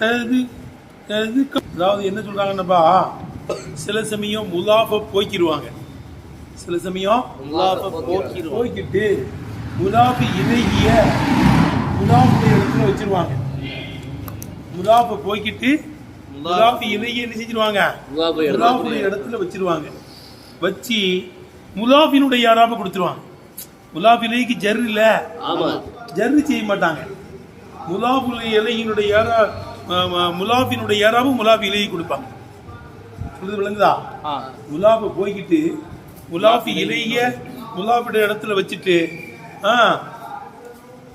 கது கது அதாவது என்ன சொல்றாங்கன்னப்பா? சில சமயம் முலாஃப போக்கிடுவாங்க சில சமயம் முலாஃப போக்கிடுவாங்க. போக்கிட்டு முலாஃபி இலகிய முலாஃபுடைய இடத்துல வச்சிருவாங்க. முலாஃப போக்கிட்டு முலாஃபி இலகிய என்ன செஞ்சிருவாங்க? முலாஃபுடைய இடத்துல வச்சிருவாங்க. வச்சு முலாஃபினுடைய யாராப கொடுத்துருவாங்க. முலாஃபி இலைக்கு ஜர் இல்ல. ஜர்ரு செய்ய மாட்டாங்க. முலாஃபுல் இலையினுடைய யாரா முலாஃபினுடைய யாராவும் முலாஃபி இலையை கொடுப்பாங்க. புரியுது விளங்குதா? முலாஃபை போய்கிட்டு முலாஃபி இலைய முலாஃபிட இடத்துல வச்சுட்டு ஆ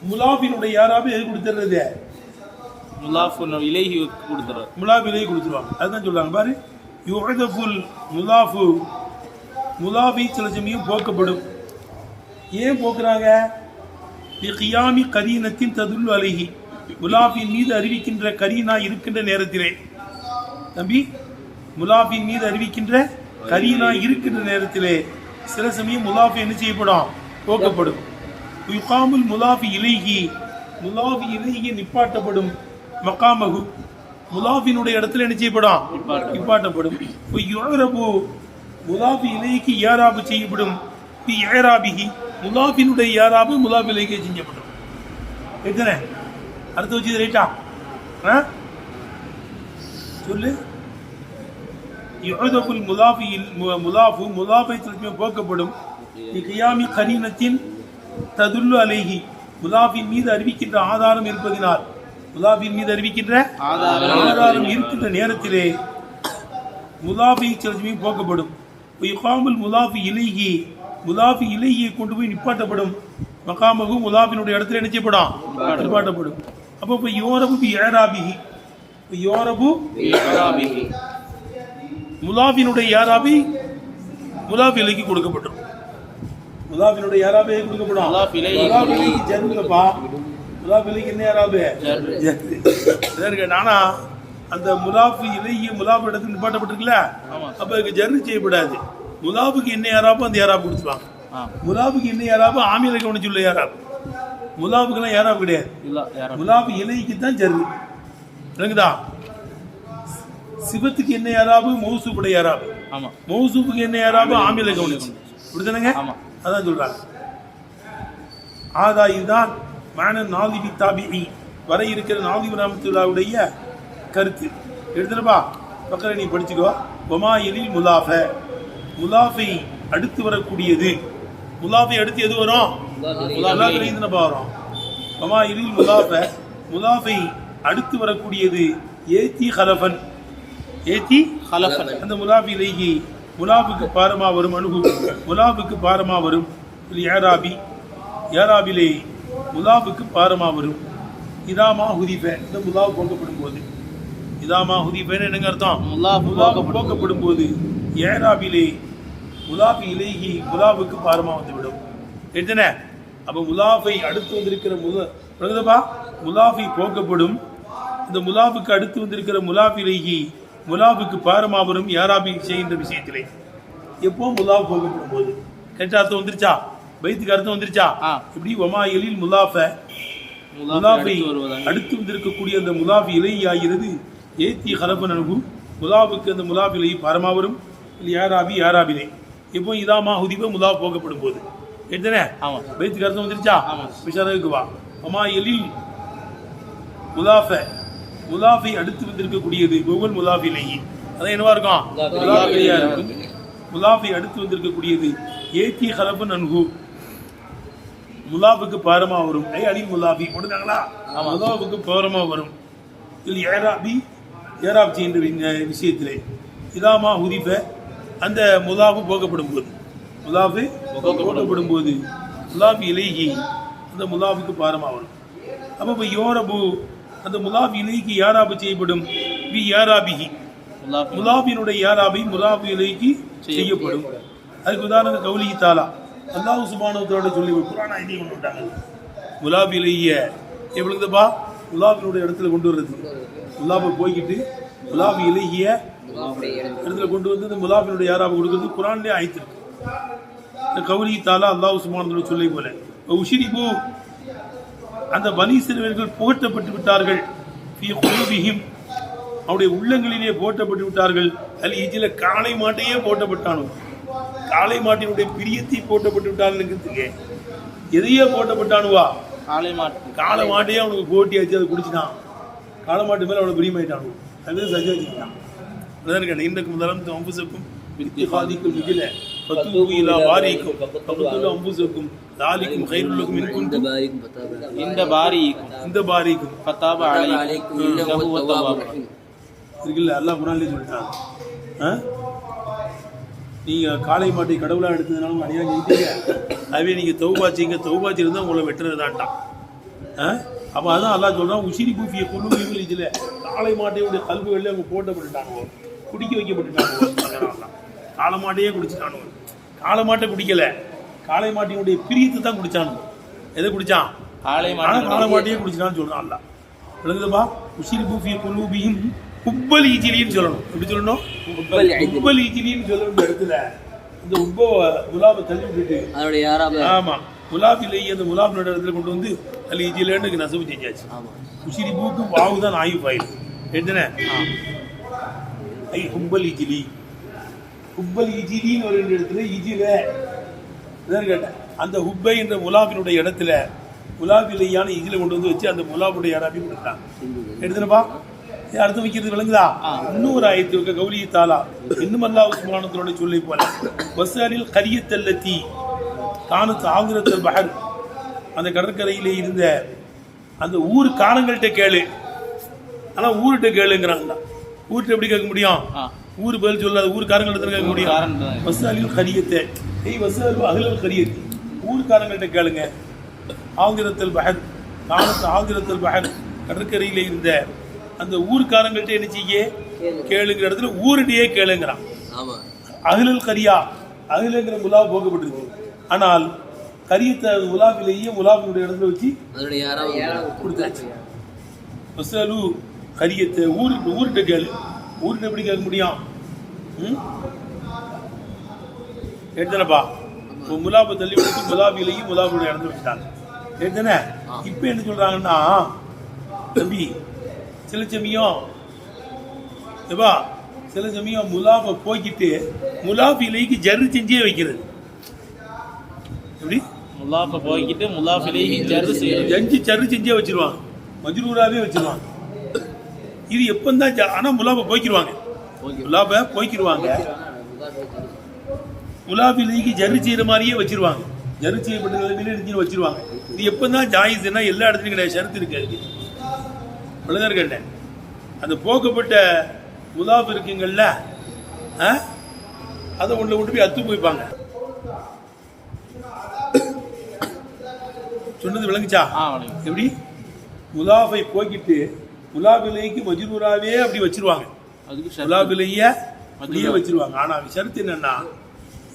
முலாஃபினுடைய யாராவது எது கொடுத்துறது முலாஃபு இலேஹி கொடுத்துறாரு முலாஃபி இலையை கொடுத்துருவாங்க. அதுதான் சொல்றாங்க. பாரு யுஹதஃபுல் முலாஃபு முலாஃபி சில சமயம் போக்கப்படும். ஏன் போக்குறாங்க? கியாமி கரீனத்தின் ததுல் அலைஹி. முலாஃபின் மீது அறிவிக்கின்ற கரீனா இருக்கின்ற நேரத்திலே. தம்பி முலாஃபின் மீது அறிவிக்கின்ற கரீனா இருக்கின்ற நேரத்திலே. சில சமயம் முலாஃபி என்ன செய்யப்படும்? போக்கப்படும். யுகாமுல் முலாஃபி இலைஹி. முலாஃபி இலைஹி நிப்பாட்டப்படும் மக்காமகு முலாஃபினுடைய இடத்துல என்ன செய்யப்படும்? நிப்பாட்டப்படும். யுரபு முலாஃபி இலைக்கு ஏராபு செய்யப்படும். பி ஏராபிஹி முலாஃபினுடைய ஏராபு முலாஃபி இலைக்கு செஞ்சப்படும். எத்தனை? அடுத்து வச்சு ரைட்டா ஆ? சொல்லு. யுஹதகுல் முலாஃபியில் முலாஃபு முலாஃபை திருப்பி போக்கப்படும். கியாமி கரீனத்தின் ததுல்லு அலைஹி. முலாஃபின் மீது அறிவிக்கின்ற ஆதாரம் இருப்பதினால் முலாஃபின் மீது அறிவிக்கின்ற ஆதாரம் இருக்கின்ற நேரத்திலே முலாஃபி சமயம் போக்கப்படும். யுகாமுல் முலாஃபி இலைஹி. முலாஃபி இலையை கொண்டு போய் நிப்பாட்டப்படும். மகாமகு முலாஃபினுடைய இடத்துல என்ன செய்யப்படும்? நிப்பாட்டப்படும். அப்போ இப்போ யோரபு பி ஏராபிஹி. யோரபு. முலாஃபினுடைய யாராபி முலாஃபி இலைக்கு கொடுக்கப்படும் முலாஃபினுடைய யாராபி கொடுக்கப்படும். முலாஃப் இலைக்கு ஜர்ருலப்பா முலாஃப் இலைக்கு என்ன யாராபி. ஜர்ரு நானா அந்த முலாஃபி இலைய முலாஃபு இடத்துல நிப்பாட்டப்பட்டிருக்குல்ல. அப்ப இதுக்கு ஜர்ரு செய்யப்படாது. முலாஃபுக்கு என்ன யாராப்போ அந்த யாராப் கொடுத்துருவாங்க. முலாஃபுக்கு என்ன யாராப்போ ஆமியில கவனிச்சு உள்ள யாராப் முலாஃபுக்கெல்லாம் யாராப் கிடையாது. முலாஃபு இலைக்கு தான் ஜர்ரு விளங்குதா? சிவத்துக்கு என்ன யாராபு மௌசூப்புடைய யாராபு ஆமா. மௌசூப்புக்கு என்ன யாராபு ஆமியில கவனிச்சு புரியுதுனங்க ஆமா. அதான் சொல்றாங்க. ஆதா இதுதான் மான நாதிபி தாபிஇ வர இருக்கிற நாதிபி ரஹமத்துல்லாவுடைய கருத்து. எடுத்துருப்பா பக்கத்துல நீ படிச்சுக்கோ. ஒமா எலில் முலாஃப. முலாஃபை அடுத்து வரக்கூடியது. முலாஃபை அடுத்து எது வரும்? முலாஃபை தானப்பா வரும்? ஒமா எலில் முலாஃப. முலாஃபை அடுத்து வரக்கூடியது ஏத்தி ஹலஃபன். ஏத்தி ஹலஃபன். அந்த முலாபிலேகி முலாபுக்கு பாரமா வரும் அணுகு. முலாபுக்கு பாரமா வரும். ஏராபி. ஏராபிலே முலாபுக்கு பாரமா வரும். இதாமா ஹுதிஃப. இந்த முலாபு போக்கப்படும் போது இதாமா ஹுதிஃபன்னு என்னங்க அர்த்தம்? முலாஃபு போக்கப்படும் போது ஏராபிலே முலாபி இலேகி முலாபுக்கு பாரமா வந்துவிடும். எத்தனை அப்ப முலாஃபை அடுத்து வந்திருக்கிற முல பிரகதபா முலாஃபி போக்கப்படும் இந்த முலாஃபுக்கு அடுத்து வந்திருக்கிற முலாஃபிலேகி முலாஃபுக்கு பாரமா வரும் யாராபி செய்கின்ற விஷயத்திலே? எப்போ முலாஃப் போக்கப்படும் போது கேட்ட அர்த்தம் வந்துருச்சா? பைத்துக்கு அர்த்தம் வந்துருச்சா. இப்படி ஒமா எலில் முலாஃப முலாஃபு முலாஃபை அடுத்து வந்திருக்கக்கூடிய அந்த முலாஃபி இலை ஆகிறது ஏத்தி ஹலபன் அணுகு முலாஃபுக்கு அந்த முலாஃபி இலை பாரமா வரும். இல்லை யாராபி யாராபிலே இப்போ இதாமா ஹுதிப முலாஃப் போக்கப்படும் போது எத்தனை ஆமா. பைத்துக்கு அர்த்தம் வந்துருச்சா? ஆமா. விஷாரத்துக்கு வா. ஒமா எலில் முலாஃப முலாஃபை அடுத்து வந்திருக்கக்கூடியது ஒவ்வொரு முலாஃபிலேயே. அதான் என்னவா இருக்கும்? முலாஃபிலையா இருக்கும்? முலாஃபை அடுத்து வந்திருக்கக்கூடியது ஏத்தி ஹலபன் அன்ஹு முலாஃபுக்கு பாரமா வரும். ஐ அலி முலாஃபி. போட்டுருக்காங்களா முலாஃபுக்கு பாரமா வரும். இது ஏராபி ஏராப் என்ற விஷயத்திலே. இதாமா ஹுதிஃப அந்த முலாஃபு போக்கப்படும் போது முலாஃபு போக்கப்படும் போது முலாஃபி இலேகி அந்த முலாஃபுக்கு பாரமா வரும் அப்போ இப்போ யோரபு அந்த முலாஃபி இலேகி யாராபு செய்யப்படும்? வி யாராபிஹி. முலாஃபு முலாபினுடைய யாராபை முலாபி இலைக்கு செய்யப்படும். அதுக்கு உதாரணம் கௌலி தாலா. அல்லாஹ் சுபானத்தோட சொல்லி குரானா இதையும் கொண்டு விட்டாங்க முலாபி இலைய எப்படிங்கப்பா முலாபினுடைய இடத்துல கொண்டு வர்றது. முலாபை போய்கிட்டு முலாபி இலகிய இடத்துல கொண்டு வந்து இந்த முலாபினுடைய யாராவை கொடுக்கறது? குரான்லேயே ஆயித்திருக்கு இந்த கௌலி தாலா அல்லாஹ் சுபானத்தோட சொல்லி போல உஷிரிபு. அந்த பனி சிறுவர்கள் புகட்டப்பட்டு விட்டார்கள். அவருடைய உள்ளங்களிலே போட்டப்பட்டு விட்டார்கள். அதில் இஜில காளை மாட்டையே போட்டப்பட்டானோ காளை மாட்டினுடைய பிரியத்தை போட்டப்பட்டு விட்டார்கள் எதையே போட்டப்பட்டானுவா காளை மாட்டு. காளை மாட்டையே அவனுக்கு போட்டி வச்சு அதை குடிச்சிட்டான். காளை மாட்டு மேலே அவனை பிரியமாயிட்டானு அது சஜா வச்சுக்கிட்டான் அதான் இன்றைக்கு முதலம் அம்புசக்கும் இதில் பத்து இலா வாரிக்கும் பக்கத்துல அம்புசக்கும் தாலிக்கும் கைருள்ளக்கும் இருக்கும் இந்த பாரிக்கும் இந்த பாரிக்கும் ஃபத்தாப அலைக்கும் இன்னஹு வத்தவாபு இருக்குல்ல அல்லாஹ் குரான்லேயே சொல்லிட்டான். ஆ? நீங்கள் காளை மாட்டை கடவுளாக எடுத்ததுனால உங்க அநியாயம் செஞ்சீங்க அதுவே நீங்கள் தௌபாச்சிங்க தௌபாச்சி இருந்தால் உங்களை வெட்டுறது தான்ட்டான் ஆ? அப்போ அதான் அல்லாஹ் சொல்கிறான் உசிரி பூஃபிய கொண்டு இதில் காளை மாட்டையுடைய கல்விகளில் அவங்க போட்டப்பட்டுட்டானுவோ குடிக்க வைக்கப்பட்டுட்டானுவோ அதனால காளை மாட்டையே குடிச்சிட்டானுவோ காளை மாட்டை குடிக்கல. காளை மாட்டினுடைய பிரியத்தை தான் குடிச்சானுவோ எதை குடிச்சான் காளை காளை மாட்டு மாட்டையே குடிச்சிட்டான்னு சொல்கிறான் அல்லா விளங்குதுப்பா? உசிரி பூஃபிய குலூபியும் உப்பல் ஈச்சிலின்னு சொல்லணும். எப்படி சொல்லணும்? உப்பல் ஈச்சிலின்னு சொல்ல வேண்டிய இடத்துல இந்த உப்ப குலாபை தள்ளி விட்டுட்டு. அதோட யாராவது? ஆமா. முலாபிலை அந்த முலாப் இடத்துல கொண்டு வந்து அல்ல இஜிலேன்னு நசவு செஞ்சாச்சு. ஆமா. உசிரி பூக்கு வாவு தான் ஆயு ஃபைல் எழுதுன ஐ ஹும்பல் இஜிலி. ஹுப்பல் இஜிலின்னு ஒரு இடத்துல இஜில. கேட்டேன். அந்த ஹுப்பை என்ற முலாபினுடைய இடத்துல முலாபிலையான இஜில கொண்டு வந்து வச்சு அந்த முலாபுடைய யாராபி கொடுத்தாங்க எடுத்துனப்பா அர்த்தம் வைக்கிறது விளங்குதா? இன்னொரு ஆயத்து வைக்க கௌரி தாலா. இன்னும் அல்லாஹ் உஸ்மானத்தோட சொல்லி போல வசாரில் கரியத்தல்லத்தி காணத்து ஆங்கிரத்தல் பஹர். அந்த கடற்கரையிலே இருந்த அந்த ஊர் காரங்கள்கிட்ட கேளு. ஆனா ஊர்கிட்ட கேளுங்கிறாங்க ஊர்கிட்ட எப்படி கேட்க முடியும். ஊர் பதில் சொல்லாத ஊர்காரங்கள்ட்ட கேட்க முடியும்? தான். வசாலில் கரியத்தை ஏய் வசாலு அகலல் கரியத்தி ஊர்காரங்கள்ட்ட கேளுங்க. ஆங்கிரத்தல் பஹர் காணத்து ஆங்கிரத்தல் பஹர் கடற்கரையில இருந்த அந்த ஊர்க்காரங்கள்ட்ட என்ன செய்ய? கேளுங்கிற இடத்துல ஊருடையே கேளுங்கிறான். அகிலல் கரியா அகிலங்கிற முலா போக்கப்பட்டிருக்கு ஆனால் கரியத்தை முலாவிலேயே முலாவினுடைய இடத்துல வச்சு கொடுத்தாச்சு. வசலு கரியத்தை ஊருக்கு ஊர்கிட்ட கேளு. ஊர்கிட்ட எப்படி கேட்க முடியும்? ம்? எடுத்தனப்பா இப்போ முலாபை தள்ளி விட்டு முலாபிலையும் முலாபுடைய இடத்துல வச்சுட்டாங்க எடுத்தன இப்போ என்ன சொல்றாங்கன்னா தம்பி சில சமயம் ஏப்பா சில சமயம் முலாபை போக்கிட்டு முலாபிலைக்கு ஜரு செஞ்சே வைக்கிறது. எப்படி? முல்லாஃப போய்கிட்டு முல்லாஃபிலேஹி ஜர்ரு செய்யணும் ஜஞ்சி சரு செஞ்சே வச்சிருவாங்க. மஜ்ரூராவே வச்சிருவாங்க. இது எப்பந்தான் ஜ- ஆனா முலாபை போய்க்கிருவாங்க. முலாபை போய்க்கிருவாங்க. முலாபிலைக்கு ஜரு செய்யற மாதிரியே வச்சிருவாங்க. ஜரு செய்யப்பட்ட நிலைமையில நெஞ்சு வச்சிருவாங்க. இது எப்பந்தான் ஜாயிஸ்னா எல்லா இடத்துலையும் கிடையாது. ஷரத்து இருக்காது இவ்வளவுதான் கேட்டேன் அந்த போக்கப்பட்ட முலாப் இருக்குங்கள்ல? அதை உள்ள கொண்டு போய் அத்து போய்ப்பாங்க. சொன்னது விளங்குச்சா? எப்படி? முலாஃபை போக்கிட்டு முலாபிலைக்கு மஜ்ரூராவே அப்படி வச்சிருவாங்க. அதுக்கு. முலாபிலைய அப்படியே வச்சிருவாங்க. ஆனா ஷரத்து என்னன்னா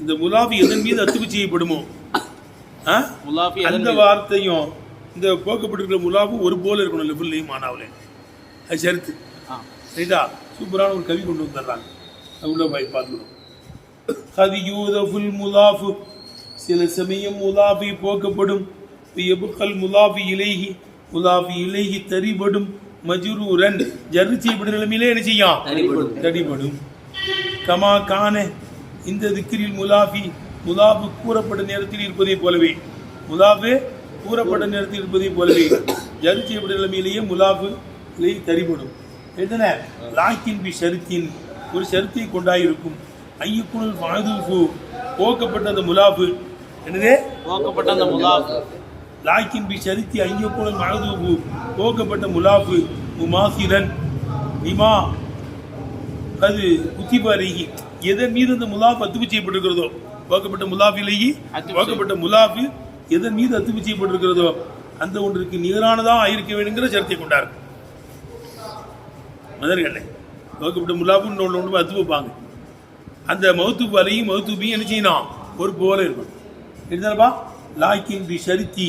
இந்த முலாபி எதன் மீது அத்துப்பு செய்யப்படுமோ? முலாஃபி அந்த? வார்த்தையும் இந்த போக்கப்பட்டிருக்கிற முலாபும் ஒரு போல இருக்கணும் லெவல்லையும் மானாவிலே. அது ஷரத்து. ரைட்டா சூப்பரான ஒரு கவி கொண்டு வந்துடுறாங்க. உள்ள போய் பார்க்கணும். ஹதியூதஃபுல் முலாஃபு. சில சமயம் முலாஃபி போக்கப்படும். எபுக்கல் முலாஃபி இலைஹி. முலாஃபி இலைஹி தரிபடும் மஜ்ரூரன் ஜர்ரு செய்யப்படும் நிலைமையிலே என்ன செய்யும்? தடிபடும். கமா கான இந்த திக்கிரில் முலாஃபி. முலாஃபு கூறப்பட்ட நேரத்தில் இருப்பதை போலவே. முலாஃபு கூறப்பட்ட நேரத்தில் இருப்பதை போலவே. ஜர்ரு செய்யப்பட்ட நிலைமையிலேயே முலாஃபு தரிபடும் எதன லாக்கின் பி ஷருத்தின். ஒரு ஷருத்தை கொண்டாயிருக்கும். ஐயக்குள் மாதுஃபு போக்கப்பட்ட அந்த முலாஃபு. என்னதே? போக்கப்பட்ட அந்த முலாஃப். லாக்கின் பி ஷருத்தி ஐயக்குள் மாதுஃபு போக்கப்பட்ட முலாஃபு முமாசிரன் நிமா அது குத்திபாரிகி எதன் மீது அந்த முலாஃப் அத்துப்பு செய்யப்பட்டிருக்கிறதோ போக்கப்பட்ட முலாஃபிலேயே போக்கப்பட்ட முலாஃபு எதன் மீது அத்துப்பு செய்யப்பட்டிருக்கிறதோ அந்த ஒன்றிற்கு நிகரானதாக இருக்க வேண்டுங்கிற சரத்தை கொண்டார். மதர்களே போக்கப்பட்ட முலாஃபுன்னு ஒன்று ஒன்று அத்து வைப்பாங்க அந்த மௌத்துப் அலையும் மௌத்துபியும் என்ன செய்யணும்? ஒரு போல இருக்கும் இருந்தால்பா லாக்கின் பி ஷருத்தி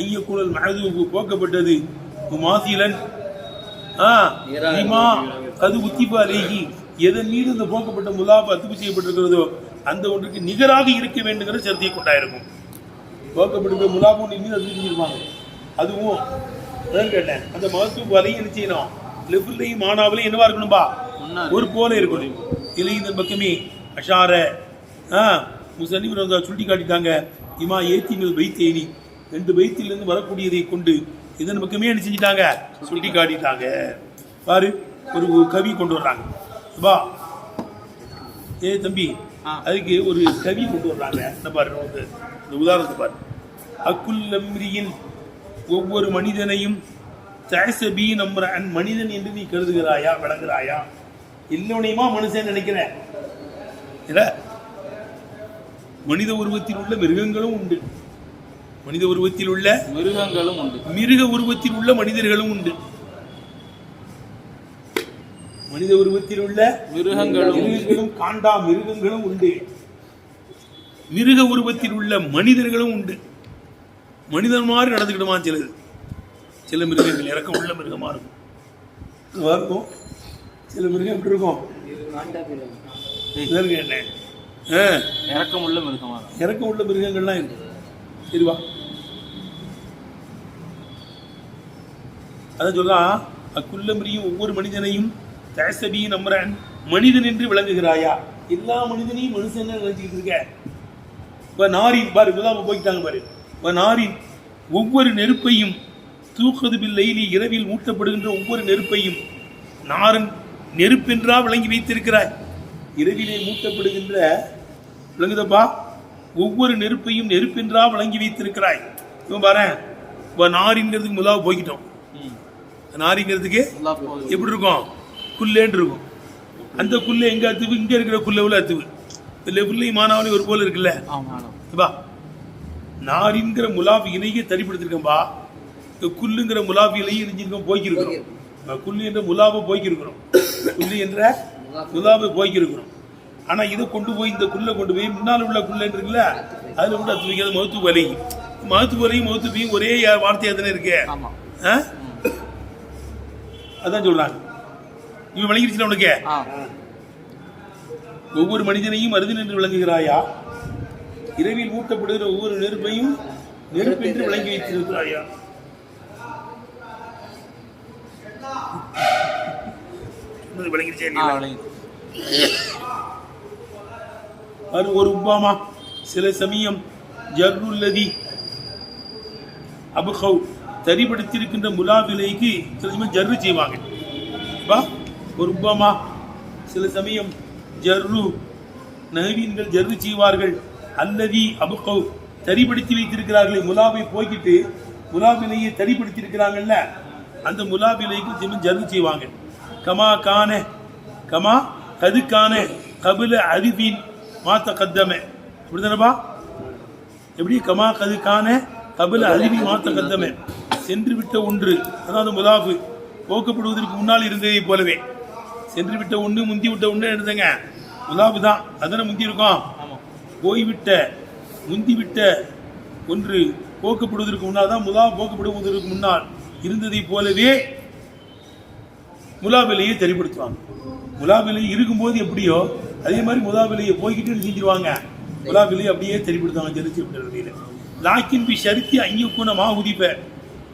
ஐயக்குழல் மகதூபு போக்கப்பட்டது. மாசிலன் ஆ நிமா கது உத்திபு அலேஹி எதன் மீது இந்த போக்கப்பட்ட முலாப் அத்துப்பு செய்யப்பட்டிருக்கிறதோ அந்த ஒன்றுக்கு நிகராக இருக்க வேண்டுங்கிற சர்த்தியை கொண்டாயிருக்கும். போக்கப்பட்டிருக்கிற முலாபு ஒன்றின் மீது அத்துப்பு செஞ்சிருப்பாங்க. அதுவும் அதான் கேட்டேன். அந்த மகத்துவ வலையும் என்ன செய்யணும்? லெஃப்ட்லையும் மானாவிலையும் என்னவா இருக்கணும்பா. ஒரு போல இருக்கணும். இல்லை இதன் பக்கமே அஷார ஆ முசன்னிவர் வந்து சுட்டி காட்டிட்டாங்க இமா ஏத்திமில் வைத்தேனி ரெண்டு வைத்திலிருந்து வரக்கூடியதை கொண்டு இதன் பக்கமே என்ன செஞ்சிட்டாங்க? சுட்டி காட்டிட்டாங்க பாரு ஒரு கவி கொண்டு வர்றாங்க. வா. ஏ தம்பி. அதுக்கு ஒரு கவி கொண்டு வர்றாங்க. இந்த பாரு இந்த இந்த உதாரணத்தை பாரு. அக்குல் அம்ரியின் ஒவ்வொரு மனிதனையும் தயசபி நம்புற அன் மனிதன் என்று நீ கருதுகிறாயா விளங்குறாயா எல்லோனையுமா மனுஷன் நினைக்கிறேன். இல்ல? மனித உருவத்தில் உள்ள மிருகங்களும் உண்டு. மனித உருவத்தில் உள்ள மிருகங்களும் உண்டு. மிருக உருவத்தில் உள்ள மனிதர்களும் உண்டு. மனித உருவத்தில் உள்ள மிருகங்களும் காண்டா மிருகங்களும் உண்டு. மிருக உருவத்தில் உள்ள மனிதர்களும் உண்டு. மனிதன் மாதிரி நடந்துக்கிடுமா சிலது? சில மிருகங்கள் இறக்கம் உள்ள மிருகமா இருக்கும். இருக்கும். சில மிருகம் எப்படி இருக்கும்? இதற்கு என்ன? ஆ, இறக்கமுள்ள மிருகமாக. இறக்கம் உள்ள மிருகங்கள்லாம் இருக்கு. சரிவா அதான் சொல்லலாம் அக்குள்ள மிரியும் ஒவ்வொரு மனிதனையும் தயசபி நம்புறன். மனிதன் என்று விளங்குகிறாயா? எல்லா மனிதனையும் மனுஷன் நினைச்சுக்கிட்டு இருக்க? இப்ப நாரின் பாரு இப்பதான் போய்ட்டாங்க பாரு. இப்ப நாரின் ஒவ்வொரு நெருப்பையும் தூக்கது பில்லைலி இரவில் மூட்டப்படுகின்ற ஒவ்வொரு நெருப்பையும் நாரன் நெருப்பென்றா விளங்கி வைத்திருக்கிறாய் இரவிலே மூட்டப்படுகின்ற விளங்குதப்பா? ஒவ்வொரு நெருப்பையும் நெருப்பென்றா விளங்கி வைத்திருக்கிறாய். இவன் பாரு இப்போ நாரிங்கிறதுக்கு முதலாக போய்கிட்டோம். நாரிங்கிறதுக்கு. எப்படி இருக்கும்? குல்லேன்னு இருக்கும். அந்த குல்லை எங்க அத்துவு? இங்க இருக்கிற குல்லை உள்ள அத்துவு. லெஃப்ட்லையும் மானாவிலையும் ஒரு போல இருக்குல்ல. பா நாரின்கிற முலாஃபி இணைய தரிப்படுத்திருக்கேன்பா. இந்த குல்லுங்கிற முலாஃபி இலையும் இணைஞ்சிருக்கோம் போய்க்கிருக்கிறோம். குல்லு என்ற முலாவை போய்க்கிருக்கிறோம். குல்லு என்ற முலாவை போய்க்கிருக்கிறோம். ஆனா இதை கொண்டு போய் இந்த குல்லை கொண்டு போய் முன்னால் உள்ள குல்லைன்னு இருக்குல்ல அதுல கொண்டு அத்து வைக்காது மகத்து வலி. மகத்து வலையும் மகத்து பையும் ஒரே வார்த்தையா தானே இருக்கு? அதான் சொல்றாங்க. இவன் விளங்கிருச்சுல உனக்கு? ஒவ்வொரு மனிதனையும் அருதி நின்று விளங்குகிறாயா? இரவில் மூட்டப்படுகிற ஒவ்வொரு நெருப்பையும் நெருப்பென்று விளங்கி வைத்திருக்கிறாயா? விளங்கிருச்சா அது ஒரு உபாமா சில சமயம் ஜர்ருல்லதி அபுஹவ் தரிபடுத்தியிருக்கின்ற முலா விலைக்கு சில சமயம் ஜர்ரு செய்வாங்க. வா ஒரு உபாமா சில சமயம் ஜர்ரு நவீன்கள் ஜர்ரு செய்வார்கள். அல்லதி அபுஹவ் தரிபடுத்தி வைத்திருக்கிறார்களே முலாவை போய்கிட்டு முலா விலையை தரிபடுத்தி அந்த முலா விலைக்கு சில ஜர்ரு செய்வாங்க. கமா கான கமா கதுக்கான கபில அறிவின் மாத்த கத்தம இப்படிதானப்பா எப்படி? கமா கதுக்கான கபில அருவி மாத்த கத்தமே சென்று விட்ட ஒன்று அதாவது முதாஃபு போக்கப்படுவதற்கு முன்னால் இருந்ததை போலவே. சென்று விட்ட ஒன்று முந்தி விட்ட ஒன்று எடுத்தங்க. முதாஃபு தான். அதனை முந்தி இருக்கும்? போய்விட்ட முந்திவிட்ட ஒன்று போக்கப்படுவதற்கு முன்னால் தான் முதா போக்கப்படுவதற்கு முன்னால் இருந்ததை போலவே முலாவிலையை தெளிவுபடுத்துவாங்க முலாவிலை இருக்கும்போது எப்படியோ அதே மாதிரி முலாவிலையை போய்கிட்டு செஞ்சிருவாங்க? முலாவிலையை அப்படியே தெளிவுபடுத்துவாங்க தெரிஞ்சு விட்டுறதுல லாக்கின் பி ஷரித்தி ஐயக்குன மா உதிப்ப.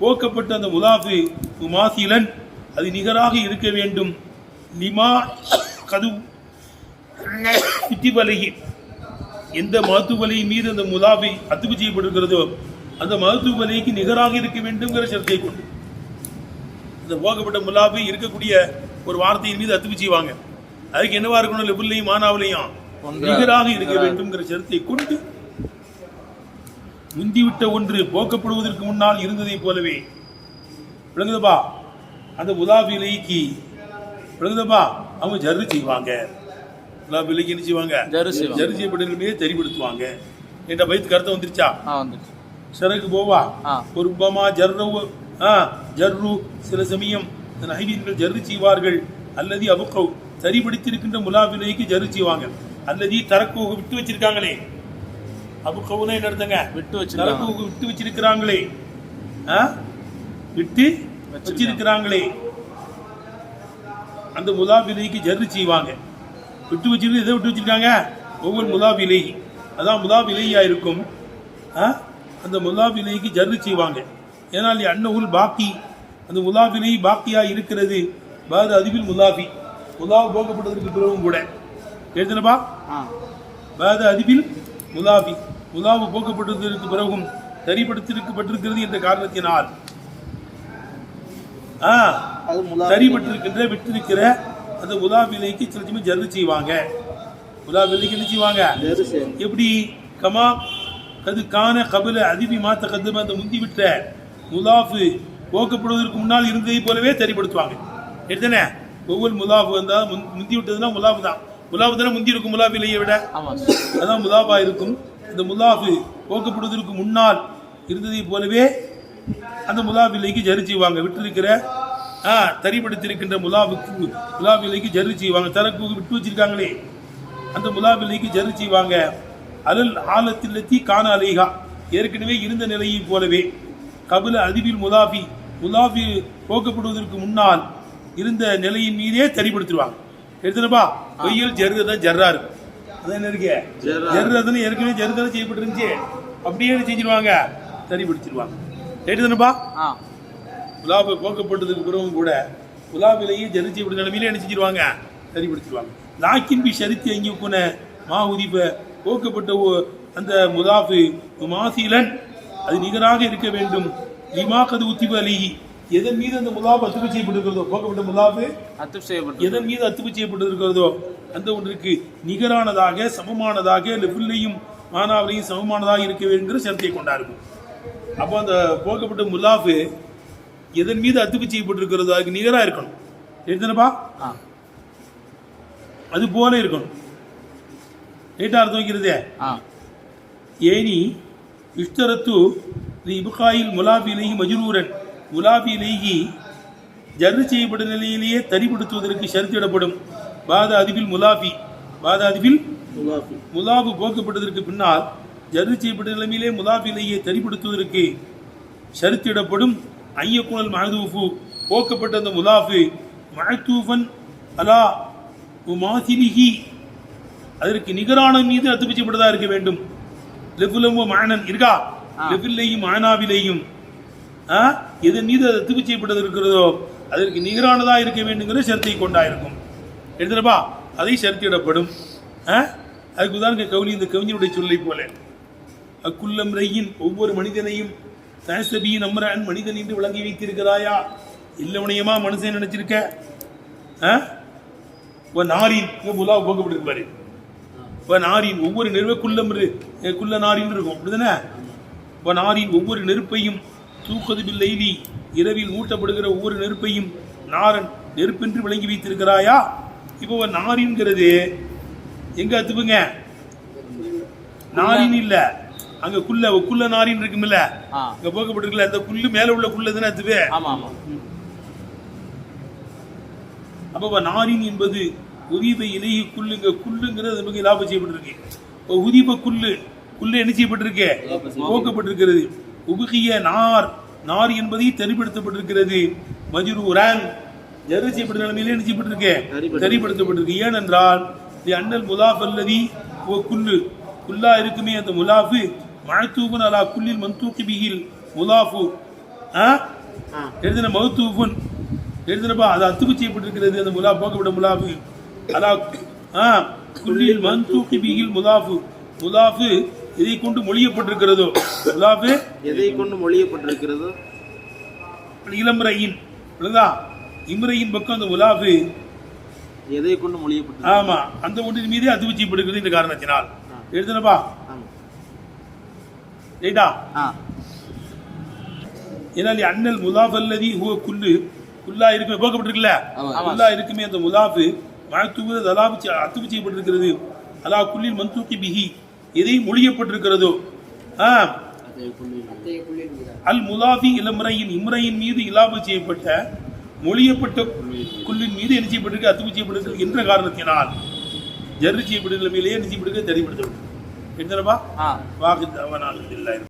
போக்கப்பட்ட அந்த முலாஃபு மாசிலன் அது நிகராக இருக்க வேண்டும். லிமா கது இட்டிவலகி எந்த மருத்துவலை மீது அந்த முலாவை அத்துப்பு செய்யப்பட்டிருக்கிறதோ அந்த மருத்துவலைக்கு நிகராக இருக்க வேண்டும்ங்கிற சரத்தை கொண்டு இந்த போகப்பட்ட முலாபி இருக்கக்கூடிய ஒரு வார்த்தையின் மீது அத்துவு செய்வாங்க. அதுக்கு என்னவா இருக்கணும்? லெபுல்லையும் மானாவிலையும். நிகராக இருக்க வேண்டும்ங்கிற சரத்தை கொண்டு முந்திவிட்ட ஒன்று போக்கப்படுவதற்கு முன்னால் இருந்ததை போலவே. விளங்குதப்பா அந்த முலாபிலைக்கு விளங்குதப்பா அவங்க ஜர்ரு செய்வாங்க. முலாபிலைக்கு என்ன செய்வாங்க? ஜர்ரு செய்யப்பட்ட தெரிப்படுத்துவாங்க என்ற வயிற்று கருத்தை வந்துருச்சா? சரக்கு போவா. ஒரு உபமா ஜர்ரு ஆ ஜர்ரு சில சமயம் இந்த நைவீன்கள் ஜர்ரு செய்வார்கள். அல்லது அபுக்கவ் சரிபடுத்தியிருக்கின்ற முலாபிலைக்கு ஜர்ரு செய்வாங்க. அல்லது தரக்கு விட்டு வச்சிருக்காங்களே. அபுக்கவுனா என்ன அர்த்தங்க? விட்டு வச்சிருக்காங்க. தரக்கு விட்டு வச்சிருக்கிறாங்களே? விட்டு வச்சிருக்கிறாங்களே. அந்த முலாபிலைக்கு ஜர்ரு செய்வாங்க. விட்டு வச்சிருக்கு எதை விட்டு வச்சிருக்காங்க? ஒவ்வொரு முலாபிலை அதான் முலாபிலையா இருக்கும்? அந்த முலாபிலைக்கு ஜர்ரு செய்வாங்க. ஏன்னால் அன்னவுல் பாக்கி அந்த முலாபிலை பாக்கியா இருக்கிறது. பாத அதிபில் முலாஃபி. முலாஃப் போக்கப்பட்டதற்கு பிறகும் கூட. எழுதுனப்பா பாத அதிபில் முலாஃபி. முலாஃபு போக்கப்பட்டதற்கு பிறகும் சரிப்படுத்திருக்கப்பட்டிருக்கிறது என்ற காரணத்தினால். சரிபட்டிருக்கின்ற விட்டிருக்கிற அந்த முலா விலைக்கு சில சமயம் ஜர்ரு செய்வாங்க. முலா விலைக்கு என்ன செய்வாங்க? எப்படி? கமா அது கான கபில அதிபி மாத்த கதும அந்த முந்தி விட்ட முலாஃபு போக்கப்படுவதற்கு முன்னால் இருந்ததை போலவே சரிப்படுத்துவாங்க. எடுத்தனே ஒவ்வொரு முலாஃபு வந்தா முன்- முந்தி விட்டதுன்னா முலாஃபு தான். முலாஃபு தானே முந்தி இருக்கும் முலா விலையை விட? அதான் முலாஃபா இருக்கும். இந்த முலாஃபு போக்கப்படுவதற்கு முன்னால் இருந்ததை போலவே அந்த முலா விலைக்கு ஜரி செய்வாங்க. விட்டிருக்கிற ஆ தரிப்படுத்தியிருக்கின்ற முலாவுக்கு முலா விலைக்கு ஜரி செய்வாங்க. தரக்கு விட்டு வச்சிருக்காங்களே. அந்த முலா விலைக்கு ஜரி செய்வாங்க. அலல் ஆலத்தில்லத்தி காண அலைகா ஏற்கனவே இருந்த நிலையை போலவே. கபில அதிபில் முலாஃபி முலாஃபி போக்கப்படுவதற்கு முன்னால் இருந்த நிலையின் மீதே தரிப்படுத்திடுவாங்க எடுத்துனப்பா பொய்யல் ஜருது தான் ஜர்ரா இருக்கும் அதான் என்ன இருக்கு? ஜர்ரா. ஜர்ரதுன்னு ஏற்கனவே ஜருதான செய்யப்பட்டிருந்துச்சு. அப்படியே செஞ்சிருவாங்க? சரிப்படுத்திடுவாங்க எடுத்துனப்பா ஆ. உலாபை போக்கப்பட்டதுக்கு பிறகும் கூட உலாவிலேயே ஜரி செய்யப்பட்ட நிலைமையிலே என்ன செஞ்சிருவாங்க? சரிப்படுத்திடுவாங்க லாக்கின் பி ஷரித்தி அங்கிக்குன மா உதிப்ப போக்கப்பட்ட அந்த முதாஃபு மாசீலன் அது நிகராக இருக்க வேண்டும். லிமா கது உத்திப அலிஹி. எதன் மீது அந்த முலாஃப் அத்துப்பு செய்யப்பட்டிருக்கிறதோ? போக்கப்பட்ட முலாஃபு. அத்துப் செய்யப்பட்டது எதன் மீது அத்துப்பு செய்யப்பட்டிருக்கிறதோ? அந்த ஒன்றுக்கு நிகரானதாக சமமானதாக லெஃபில்லையும் மானாவிலையும் சமமானதாக இருக்க வேண்டுங்கிற சரத்தை கொண்டாருக்கும் அப்போ அந்த போக்கப்பட்ட முலாஃபு எதன் மீது அத்துப்பு செய்யப்பட்டிருக்கிறதோ? அதுக்கு நிகராக இருக்கணும். எழுதுனப்பா அது போல இருக்கணும். ரைட்டா அர்த்தம் வைக்கிறதே. ஏனி இஷ்டரத்து இபுகாயில் முலாபிலேஹி மஜ்ரூரன். முலாபிலேஹி ஜர்ரு செய்யப்பட்ட நிலையிலேயே தரிப்படுத்துவதற்கு ஷருத்திடப்படும் பாத அதிபில் முலாஃபி. பாத அதிபில் முலாஃபி. முலாபு போக்கப்பட்டதற்கு பின்னால் ஜர்ரு செய்யப்பட்ட நிலைமையிலே முலாபிலேயே தரிப்படுத்துவதற்கு ஷருத்திடப்படும் ஐயக்குணல் மஹதூஃபு போக்கப்பட்ட அந்த முலாஃபு மஹதூஃபன் அலா உமாசிலிஹி அதற்கு நிகரான மீது அத்துப்பிச்சப்பட்டதா இருக்க வேண்டும். லெஃபுலமு மானன் இருக்கா. லெஃபில்லையும் மானாவிலேயும். ஆ, எதன் மீது அது அத்துப்பு செய்யப்பட்டது இருக்கிறதோ அதற்கு நிகரானதா இருக்க வேண்டுங்கிற ஷரத்தை கொண்டாயிருக்கும். எழுதுறப்பா அதை ஷரத்திடப்படும். ஆ? அதுக்கு உதாரண கவுனி இந்த கவிஞனுடைய சொல்லை போல. அக்குல்லம் ரையின் ஒவ்வொரு மனிதனையும் சாசபியின் அம்ரன் மனிதன் என்று விளங்கி வைத்திருக்கிறாயா? இல்லவனையமா மனுஷன் நினைச்சிருக்க? ஆ? ஒரு நாரின் முலா போக்கப்பட்டிருப்பாரு இப்போ நாரின் ஒவ்வொரு நெருப்பை குல்லம் இரு- அஹ் குல்ல நாரின் இருக்கும். அப்படிதானே? இப்போ நாரின் ஒவ்வொரு நெருப்பையும் தூக்கது பில்லைலி இரவில் மூட்டப்படுகிற ஒவ்வொரு நெருப்பையும் நாரன் நெருப்பென்று விளங்கி வைத்திருக்கிறாயா? இப்போ ஒரு நாரின்ங்கிறது எங்க அத்துப்புங்க? நாரின் இல்ல. அங்க குள்ள குள்ள நாரின் இருக்குமில்ல. அங்க போக்கப்பட்டிருக்கல அந்த புல்லு மேல உள்ள புல்லு தானே ஆமா அப்ப நாரின் என்பது உதீப இலையி குல்லுங்க குல்லுங்கிறது நமக்கு லாபம் செய்யப்பட்டிருக்கு. இப்போ உதீப குல்லு குல்லு என்ன செய்யப்பட்டிருக்கு? போக்கப்பட்டிருக்கிறது. உபுகிய நார் நார் என்பதை தெரிப்படுத்தப்பட்டிருக்கிறது மஜ்ரூரன் ஜரு செய்யப்பட்ட நிலைமையிலே என்ன செய்யப்பட்டிருக்கு? தெரிப்படுத்தப்பட்டிருக்கு ஏனென்றால் அண்ணல் முலாஃப் அல்லதி குல்லு குல்லா இருக்குமே அந்த முலாஃபு. மழத்தூபன் அலா குல்லில் மந்தூக்கி பிகில் முலாஃபு. ஆ? ஆ. எழுதின மௌத்தூஃபுன் எழுதினப்பா அது அத்துப்பு செய்யப்பட்டிருக்கிறது. அந்த முலா போக்கப்பட்ட முலாஃபு. அலா ஆ குல்லில் பிகில் முலாஃபு. முலாஃபு இதை கொண்டு மொழியப்பட்டிருக்கிறதோ? முலாஃபு? எதை கொண்டு மொழியப்பட்டிருக்கிறதோ? இளம்ரையின் புரியுதா இம்ரையின் பக்கம் அந்த முலாஃபு. எதை கொண்டு மொழியப்பட்டிருக்கிறது? ஆமா அந்த ஒன்றின் மீதே அத்துப்பு செய்யப்பட்டிருக்கிறது இந்த காரணத்தினால். எழுதினப்பா? ரைட்டா? ஆ. ஏனால் அண்ணல் முலாஃப் அல்லதி ஹுவ குல்லு. குல்லா இருக்குமே போக்கப்பட்டிருக்குல்ல. குல்லா இருக்குமே அந்த முலாஃபு. மழத்துவு அலாபு அத்துப்பு செய்யப்பட்டிருக்கிறது. அலா குல்லில் மந்தூக்கி பிஹி. எதை மொழியப்பட்டிருக்கிறதோ? ஆ. அல் முலாஃபி இளமுறையின் இம்ரையின் மீது இலாபு செய்யப்பட்ட மொழியப்பட்ட குல்லின் மீது என்ன செய்யப்பட்டிருக்கு? அத்துப்பு செய்யப்பட்டிருக்கு என்ற காரணத்தினால். ஜர்ரு செய்யப்பட்ட நிலைமையிலேயே என்ன செய்யப்பட்டிருக்கு? தெரிவிப்படுத்தப்படும் என்னப்பா வாக்கு தவனால் இல்லை.